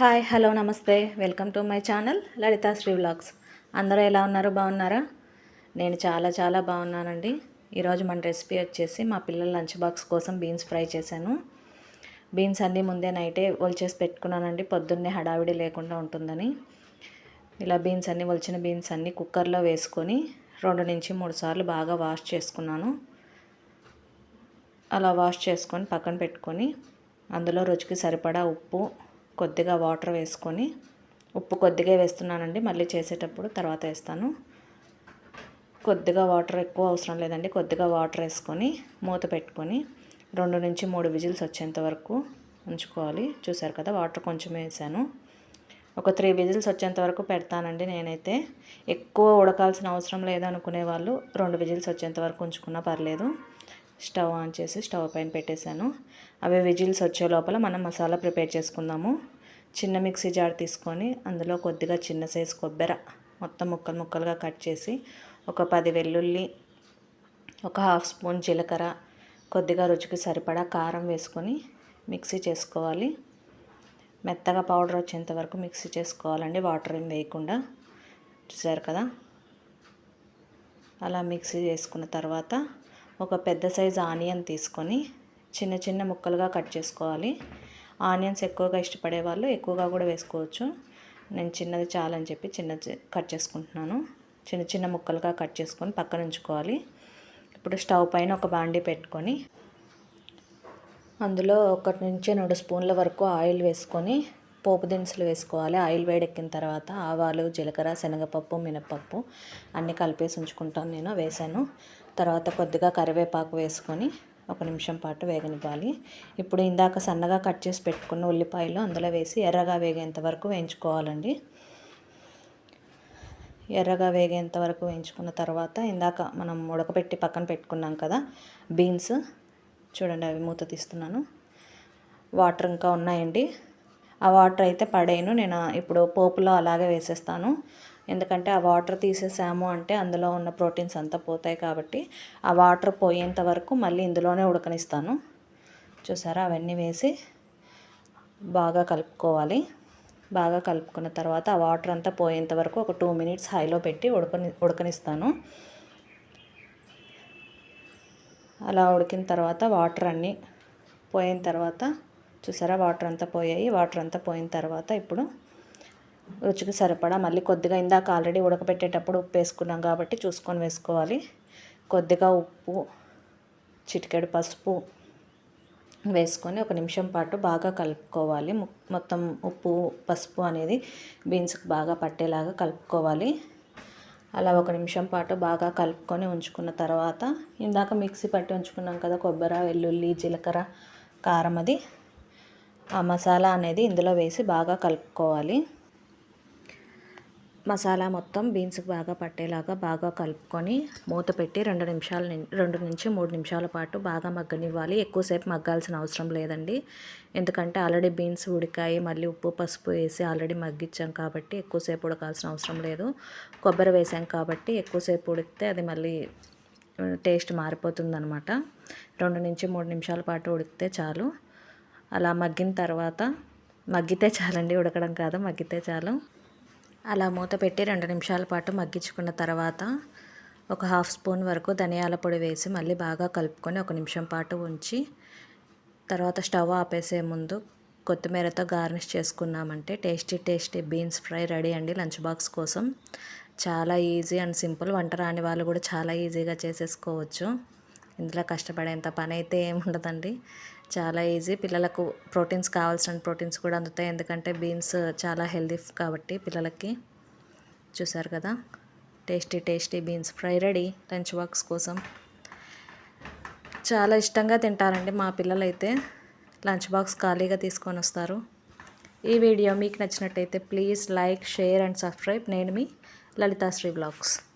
Hi hello నమస్తే. Welcome to my channel Lalitha Sri vlogs. అందరూ ఎలా ఉన్నారు? బాగున్నారా? నేను చాలా చాలా బాగున్నానండి. ఈరోజు మన రెసిపీ వచ్చేసి మా పిల్లల లంచ్ బాక్స్ కోసం బీన్స్ ఫ్రై చేశాను. బీన్స్ అన్నీ ముందే నైటే ఒలిచేసి పెట్టుకున్నానండి. పొద్దున్నే హడావిడి లేకుండా ఉంటుందని. ఇలా బీన్స్ అన్నీ ఒలిచిన బీన్స్ అన్నీ కుక్కర్లో వేసుకొని రెండు నుంచి మూడు సార్లు బాగా వాష్ చేసుకున్నాను. అలా వాష్ చేసుకొని పక్కన పెట్టుకొని అందులో రుచికి సరిపడా ఉప్పు కొద్దిగా వాటర్ వేసుకొని ఉప్పు కొద్దిగా వేస్తున్నానండి. మళ్ళీ చేసేటప్పుడు తర్వాత వేస్తాను. కొద్దిగా వాటర్ ఎక్కువ అవసరం లేదండి. కొద్దిగా వాటర్ వేసుకొని మూత పెట్టుకొని రెండు నుంచి మూడు విజిల్స్ వచ్చేంత వరకు ఉంచుకోవాలి. చూసారు కదా వాటర్ కొంచెం వేసాను. ఒక త్రీ విజిల్స్ వచ్చేంత వరకు పెడతానండి నేనైతే. ఎక్కువ ఉడకాల్సిన అవసరం లేదనుకునే వాళ్ళు రెండు విజిల్స్ వచ్చేంత వరకు ఉంచుకున్నా పర్లేదు. స్టవ్ ఆన్ చేసి స్టవ్ పైన పెట్టేశాను. అవి విజిల్స్ వచ్చే లోపల మనం మసాలా ప్రిపేర్ చేసుకుందాము. చిన్న మిక్సీ జార్ తీసుకొని అందులో కొద్దిగా చిన్న సైజు కొబ్బెర మొత్తం ముక్కలు ముక్కలుగా కట్ చేసి ఒక పది వెల్లుల్లి ఒక హాఫ్ స్పూన్ జీలకర్ర కొద్దిగా రుచికి సరిపడా కారం వేసుకొని మిక్సీ చేసుకోవాలి. మెత్తగా పౌడర్ వచ్చేంత వరకు మిక్సీ చేసుకోవాలండి వాటర్ ఏం వేయకుండా. చూసారు కదా? అలా మిక్సీ చేసుకున్న తర్వాత ఒక పెద్ద సైజు ఆనియన్ తీసుకొని చిన్న చిన్న ముక్కలుగా కట్ చేసుకోవాలి. ఆనియన్స్ ఎక్కువగా ఇష్టపడే వాళ్ళు ఎక్కువగా కూడా వేసుకోవచ్చు. నేను చిన్నది చాలని చెప్పి చిన్న కట్ చేసుకుంటున్నాను. చిన్న చిన్న ముక్కలుగా కట్ చేసుకొని పక్కన ఉంచుకోవాలి. ఇప్పుడు స్టవ్ పైన ఒక బాండీ పెట్టుకొని అందులో ఒకటి నుంచి రెండు స్పూన్ల వరకు ఆయిల్ వేసుకొని పోపు దినుసులు వేసుకోవాలి. ఆయిల్ వేడెక్కిన తర్వాత ఆవాలు జీలకర్ర శనగపప్పు మినపప్పు అన్నీ కలిపేసి ఉంచుకుంటాను నేను వేసాను. తర్వాత కొద్దిగా కరివేపాకు వేసుకొని ఒక నిమిషం పాటు వేగనివ్వాలి. ఇప్పుడు ఇందాక సన్నగా కట్ చేసి పెట్టుకున్న ఉల్లిపాయలు అందులో వేసి ఎర్రగా వేగేంత వరకు వేయించుకోవాలండి. ఎర్రగా వేగేంత వరకు వేయించుకున్న తర్వాత ఇందాక మనం ఉడకబెట్టి పక్కన పెట్టుకున్నాం కదా బీన్స్ చూడండి అవి మూత తీస్తున్నాను. వాటర్ ఇంకా ఉన్నాయండి. ఆ వాటర్ అయితే పడేయను. నేను ఇప్పుడు పోపులో అలాగే వేసేస్తాను. ఎందుకంటే ఆ వాటర్ తీసేసాము అంటే అందులో ఉన్న ప్రోటీన్స్ అంతా పోతాయి కాబట్టి ఆ వాటర్ పోయేంత వరకు మళ్ళీ ఇందులోనే ఉడకనిస్తాను. చూసారా? అవన్నీ వేసి బాగా కలుపుకోవాలి. బాగా కలుపుకున్న తర్వాత ఆ వాటర్ అంతా పోయేంత వరకు ఒక టూ మినిట్స్ హైలో పెట్టి ఉడకని ఉడకనిస్తాను. అలా ఉడికిన తర్వాత వాటర్ అన్నీ పోయిన తర్వాత చూసారా? వాటర్ అంతా పోయాయి. వాటర్ అంతా పోయిన తర్వాత ఇప్పుడు రుచికి సరిపడా మళ్ళీ కొద్దిగా ఇందాక ఆల్రెడీ ఉడకపెట్టేటప్పుడు ఉప్పు వేసుకున్నాం కాబట్టి చూసుకొని వేసుకోవాలి. కొద్దిగా ఉప్పు చిటికెడు పసుపు వేసుకొని ఒక నిమిషం పాటు బాగా కలుపుకోవాలి. మొత్తం ఉప్పు పసుపు అనేది బీన్స్కి బాగా పట్టేలాగా కలుపుకోవాలి. అలా ఒక నిమిషం పాటు బాగా కలుపుకొని ఉంచుకున్న తర్వాత ఇందాక మిక్సీ పట్టి ఉంచుకున్నాం కదా కొబ్బరి వెల్లుల్లి జీలకర్ర కారం అది ఆ మసాలా అనేది ఇందులో వేసి బాగా కలుపుకోవాలి. మసాలా మొత్తం బీన్స్కి బాగా పట్టేలాగా బాగా కలుపుకొని మూత పెట్టి రెండు నిమిషాల రెండు నుంచి మూడు నిమిషాల పాటు బాగా మగ్గనివ్వాలి. ఎక్కువసేపు మగ్గాల్సిన అవసరం లేదండి. ఎందుకంటే ఆల్రెడీ బీన్స్ ఉడికాయి మళ్ళీ ఉప్పు పసుపు వేసి ఆల్రెడీ మగ్గించాం కాబట్టి ఎక్కువసేపు ఉడకాల్సిన అవసరం లేదు. కొబ్బరి వేసాం కాబట్టి ఎక్కువసేపు ఉడికితే అది మళ్ళీ టేస్ట్ మారిపోతుంది అనమాట రెండు నుంచి మూడు నిమిషాల పాటు ఉడికితే చాలు. అలా మగ్గిన తర్వాత మగ్గితే చాలండి ఉడకడం కాదు మగ్గితే చాలు. అలా మూత పెట్టి రెండు నిమిషాల పాటు మగ్గించుకున్న తర్వాత ఒక హాఫ్ స్పూన్ వరకు ధనియాల పొడి వేసి మళ్ళీ బాగా కలుపుకొని ఒక నిమిషం పాటు ఉంచి తర్వాత స్టవ్ ఆపేసే ముందు కొత్తిమీరతో గార్నిష్ చేసుకున్నామంటే tasty tasty beans fry ready అండి లంచ్ బాక్స్ కోసం. చాలా ఈజీ అండ్ సింపుల్ వంట రాని వాళ్ళు కూడా చాలా ఈజీగా చేసేసుకోవచ్చు. ఇందులో కష్టపడేంత పని అయితే ఏముండదండి చాలా ఈజీ. పిల్లలకు ప్రోటీన్స్ కావాల్సిన ప్రోటీన్స్ కూడా అందుతాయి. ఎందుకంటే బీన్స్ చాలా హెల్దీ కాబట్టి పిల్లలకి. చూసారు కదా? Tasty tasty beans. Fry ready. Lunch box కోసం. చాలా ఇష్టంగా తింటారండి మా పిల్లలైతే. లంచ్ బాక్స్ ఖాళీగా తీసుకొని వస్తారు. ఈ వీడియో మీకు నచ్చినట్టయితే please like share and subscribe. నేను మీ లలితాశ్రీ బ్లాగ్స్.